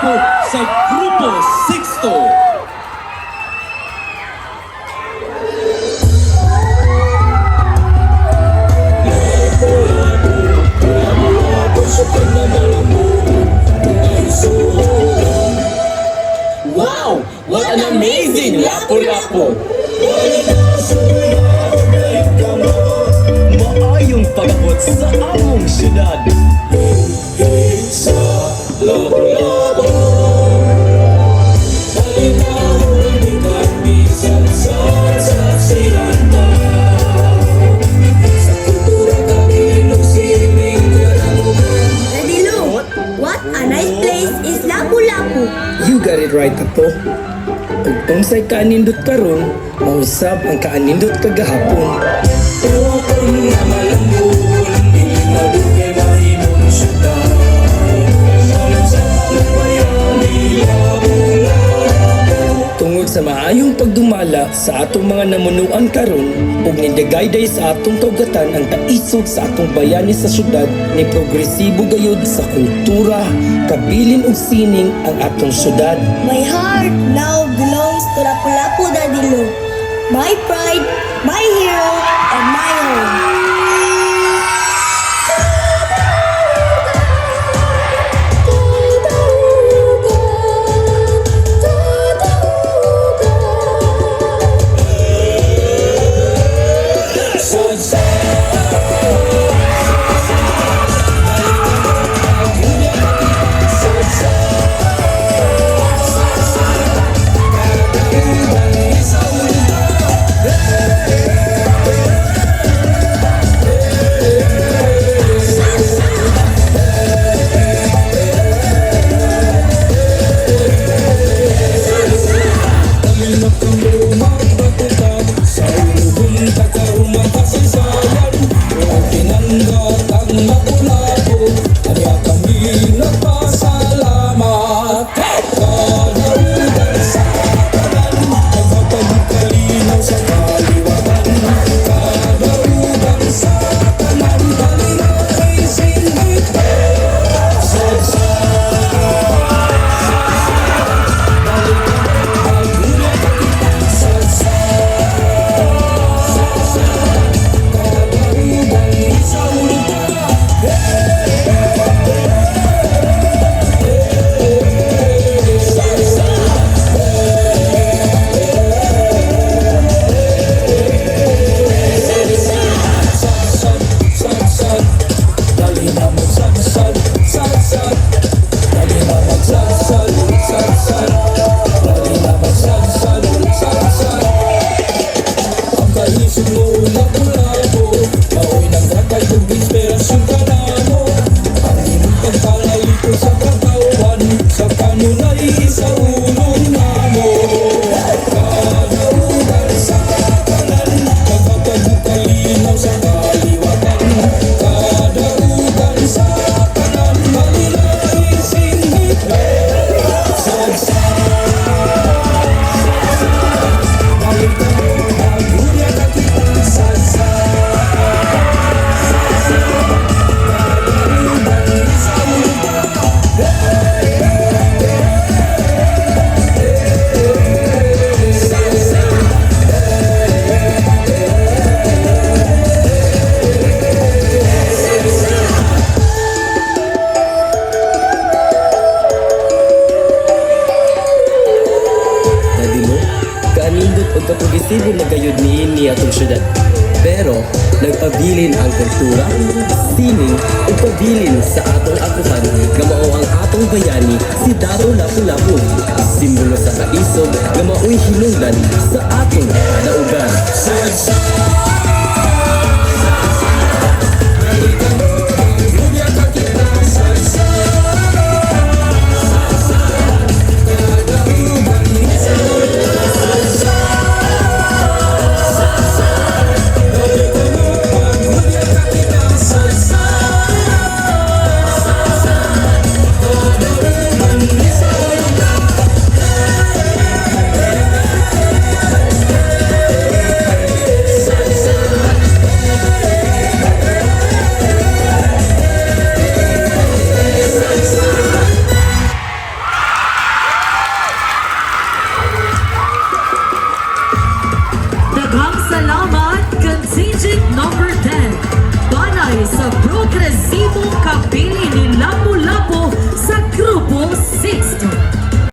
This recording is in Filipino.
lapu-lapu sa Grupo Sixto. Wow! What an amazing lapu-lapu! Maayong pagabot sa among syudad. Right ato. Ug tungsay kaanindot karon, mausab ang kaanindot kagahapon. Tuon na malambun, maayong pagdumala sa atong mga namunuan karon ug nidagayday sa atong kaugatan ang kaisog sa atong bayani sa syudad ni progresibo gayud sa kultura, kabilin ug sining ang atong syudad. My heart now belongs to Lapu-Lapu Dadilo. My pride, my hero, and my home. say Oh. Na gayud niini atong syudad. Pero nagpabilin ang kultura, sining ug pabilin sa atong atuhan nga mao ang atong bayani si Daro Lapu-Lapu. Simbolo sa kaisog nga mao'y hinungdan sa atong Agent number 10, banay sa progresibong kabili ni